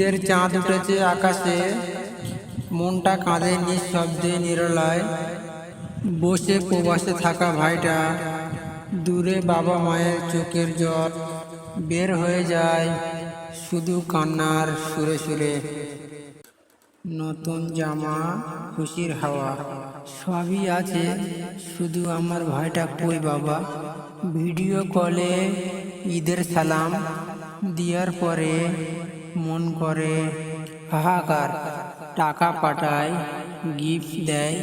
ঈদের চাঁদ উঠেছে আকাশে। মনটা কাঁধে নিঃশব্দে, নিরলায়। বসে প্রবাসে থাকা ভাইটা দূরে বাবা মায়ের চোখের জল বের হয়ে যায় শুধু কান্নার সুরে সুরে। নতুন জামা, খুশির হাওয়া, সবই আছে শুধু আমার ভাইটা কই বাবা। ভিডিও কলে ঈদের সালাম দেওয়ার পরে মন করে, হাহাকার, টাকা পাঠায় গিফট দেয়,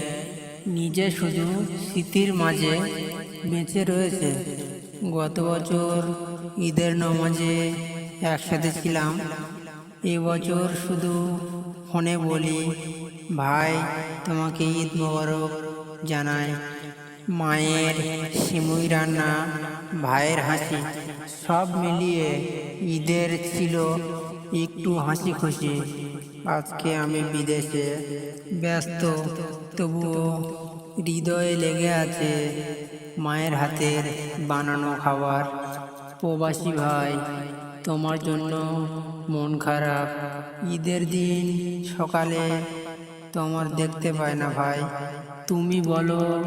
নিজে শুধু স্মৃতির মাঝে বেঁচে রয়েছে। গত বছর ঈদের নামাজে একসাথে ছিলাম। এবছর শুধু ফোনে বলি, ভাই, তোমাকে ঈদ মোবারক জানাই। মায়ের সিমুই রান্না, ভাইয়ের হাসি। সব মিলিয়ে ঈদের ছিল একটু হাসি খুশি। আজকে আমি বিদেশে ব্যস্ত, তবুও হৃদয়ে লেগে আছে মায়ের হাতের বানানো খাবার। প্রবাসী ভাই, তোমার জন্য মন খারাপ। ঈদের দিন সকালে তোমার দেখতে পায় না ভাই। তুমি বলো,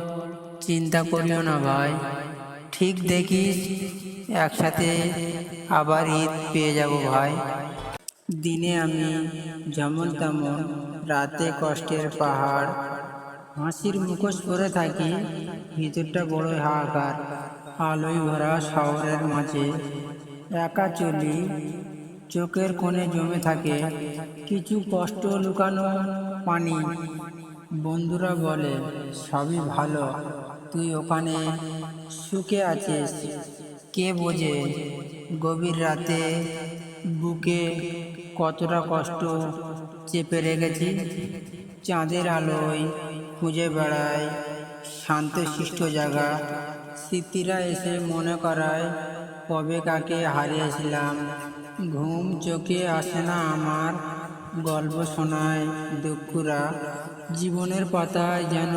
চিন্তা করিও না ভাই। ঠিক দেখিস, একসাথে আবার ঈদ পেয়ে যাব ভাই। দিনে আমি যেমন তেমন রাতে কষ্টের পাহাড়, হাসির মুখোশ পরে থাকি, ভিতরটা বড় হাহাকার, আলোয় ভরা শহরের মাঝে। একা চলি, চোখের কোণে জমে থাকে কিছু কষ্ট লুকানো পানি। বন্ধুরা বলে, সবই ভালো, তুই ওখানে সুখে আছিস। কে বোঝে, গভীর রাতে বুকে কতটা কষ্ট চেপে রেখেছি? চাঁদের আলোয় খুঁজে বেড়ায় শান্তশিষ্ট জায়গা। স্মৃতিরা এসে মনে করায়, কবে কাকে হারিয়েছিলাম? ঘুম চোখে আসে না আমার গল্প শোনায় দুঃখরা। জীবনের পাতায় যেন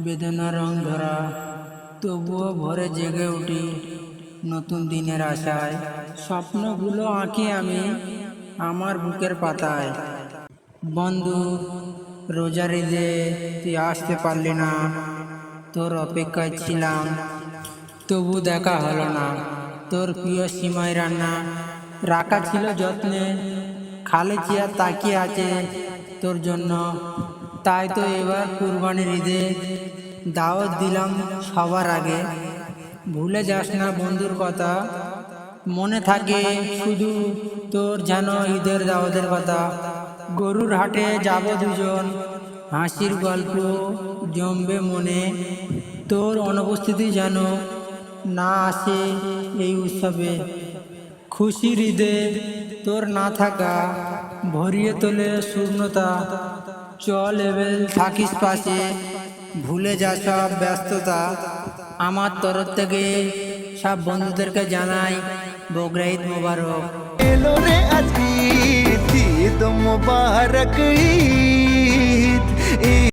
বেদনা রং ধরা। তবুও ভোরে জেগে উঠি নতুন দিনের আশায়। স্বপ্নগুলো আঁকি আমি আমার বুকের পাতায়। বন্ধু, রোজার ঈদে তুই আসতে পারলি না। তোর অপেক্ষায় ছিলাম। তবু দেখা হলো না। তোর প্রিয় সীমায় রান্না। রাখা ছিল যত্নে। খালে চেয়ার তাকিয়ে আছে তোর জন্য। তাই তো এবার কুরবানির ঈদে দাওয়াত দিলাম সবার আগে। ভুলে যাস না বন্ধুর কথা। মনে থাকে শুধু তোর যেন ঈদের দাওয়াতের কথা। গরুর হাটে যাব দুজন, হাসির গল্প জমবে মনে। তোর অনুপস্থিতি যেন না আসে এই উৎসবে। খুশির ঈদে তোর না থাকা, ভরিয়ে তোলে শূন্যতা। চল এবেল থাকিস পাশে, ভুলে যা সব ব্যস্ততা। আমার তরফ থেকে সব বন্ধুদেরকে জানাই বগরা ঈদ মোবারক। এলো রে আজ ঈদ ঈদ ঈদ।